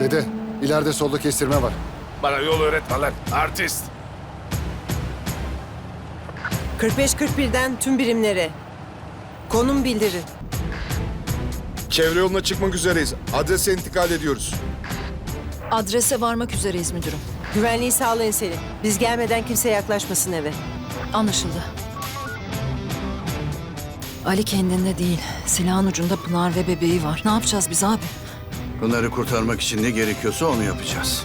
Dede, ileride solda kestirme var. Bana yol öğretme lan. Artist. 45-41'den tüm birimlere. Konum bildirin. Çevre yoluna çıkmak üzereyiz. Adrese intikal ediyoruz. Adrese varmak üzereyiz müdürüm. Güvenliği sağlayın Selim. Biz gelmeden kimse yaklaşmasın eve. Anlaşıldı. Ali kendinde değil. Silahın ucunda Pınar ve bebeği var. Ne yapacağız biz abi? Bunları kurtarmak için ne gerekiyorsa onu yapacağız.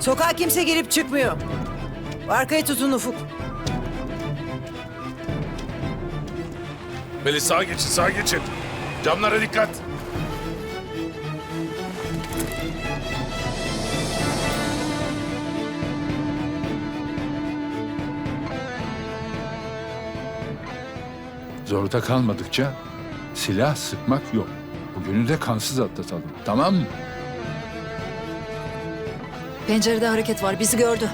Sokağa kimse girip çıkmıyor. Arkaya tutun Ufuk. Beni sağa geçin, sağa geçin. Camlara dikkat. Zorda kalmadıkça silah sıkmak yok. Bugünü de kansız atlatalım. Tamam mı? Pencerede hareket var. Bizi gördü.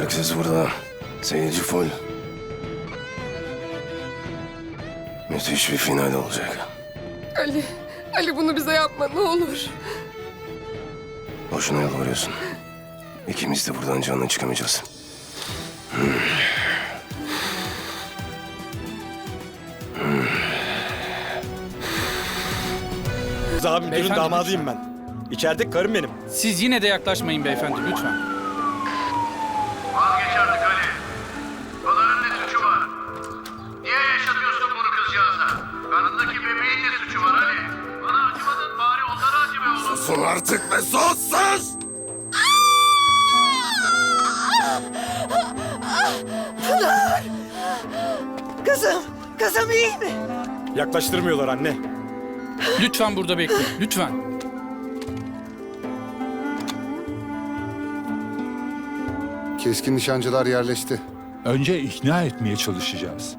Herkes burada. Seyirci full. Müthiş bir final olacak. Ali, Ali bunu bize yapma ne olur. Boşuna yalvarıyorsun. İkimiz de buradan canlı çıkamayacağız. Rıza müdürün damadıyım ben. İçeride karım benim. Siz yine de yaklaşmayın beyefendi lütfen. Artık ve sus sus! Kızım, kızım iyi mi? Yaklaştırmıyorlar anne. Lütfen burada bekleyin. Lütfen. Keskin nişancılar yerleşti. Önce ikna etmeye çalışacağız.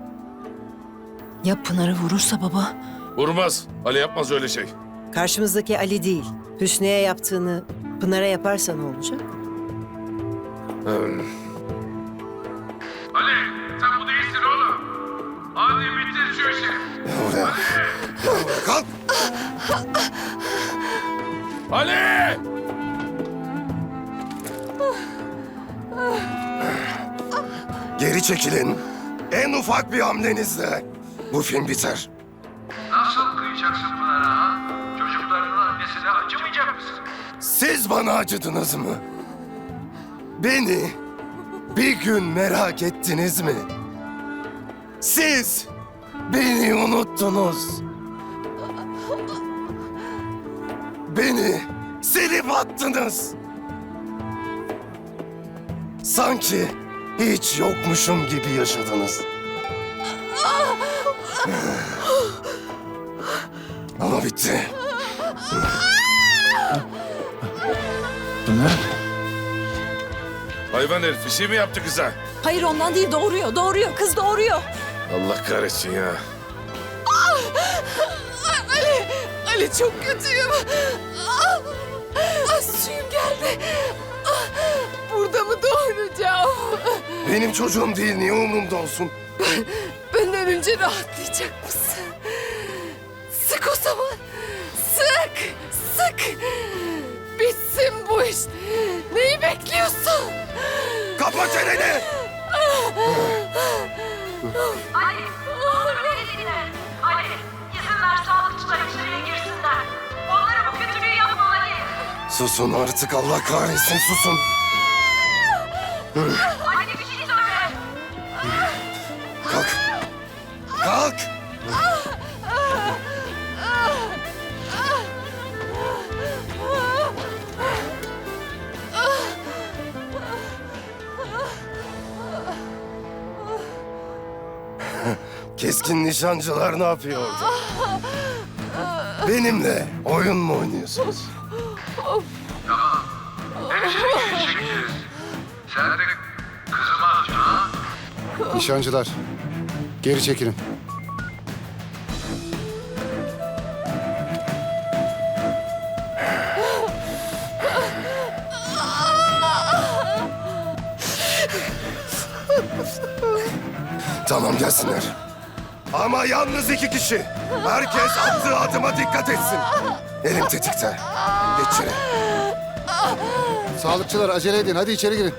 Ya Pınar'ı vurursa baba? Vurmaz. Ali yapmaz öyle şey. Karşımızdaki Ali değil. Hüsnü'ye yaptığını Pınar'a yaparsa ne olacak? Ali sen bu değilsin oğlum. Hadi bitir şu işi. Kalk! Ali! Geri çekilin. En ufak bir hamlenizle bu film biter. Bana acıdınız mı? Beni bir gün merak ettiniz mi? Siz beni unuttunuz. Beni silip attınız. Sanki hiç yokmuşum gibi yaşadınız. Ama bitti. Pınar, Hayvan herif bir şey mi yaptı kıza? Hayır ondan değil doğuruyor. Doğuruyor. Kız doğuruyor. Allah kahretsin ya. Ali, Ali çok kötüyüm. Ah, ah, suyum geldi. Ah, burada mı doğuracağım? Benim çocuğum değil, niye umurumda olsun? Ben ölünce rahatlayacak mısın? Sık o zaman. Sık, sık. İş. Neyi bekliyorsun? Kapa çeneni! Ali ne olur beni dinle. Ali izin ver sağlıkçılar içeriye girsinler. Onlara bu kötülüğü yapma Ali. Susun artık Allah kahretsin susun. Keskin nişancılar ne yapıyor orada? Benimle oyun mu oynuyorsunuz? Sen de ha? Nişancılar, geri çekilin. Tamam gelsinler. Ama yalnız iki kişi. Herkes attığı adıma dikkat etsin. Elim tetikte. Geç içeri. Sağlıkçılar acele edin, hadi içeri girin.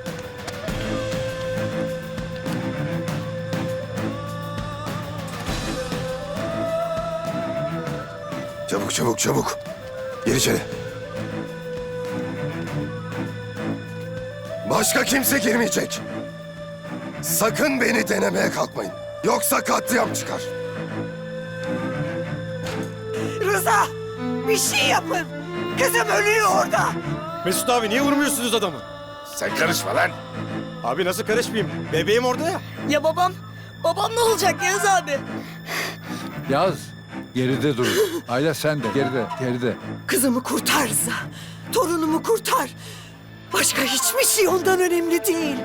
Çabuk çabuk çabuk. Gir içeri. Başka kimse girmeyecek. Sakın beni denemeye kalkmayın. Yoksa katliam çıkar. Rıza! Bir şey yapın! Kızım ölüyor orada! Mesut abi niye vurmuyorsunuz adamı? Sen karışma lan. Abi nasıl karışmayayım? Bebeğim orada ya. Ya babam? Babam ne olacak Yaz abi? Yaz. Geride durun. Ayla sen de geride, geride. Kızımı kurtar Rıza! Torunumu kurtar! Başka hiçbir şey ondan önemli değil.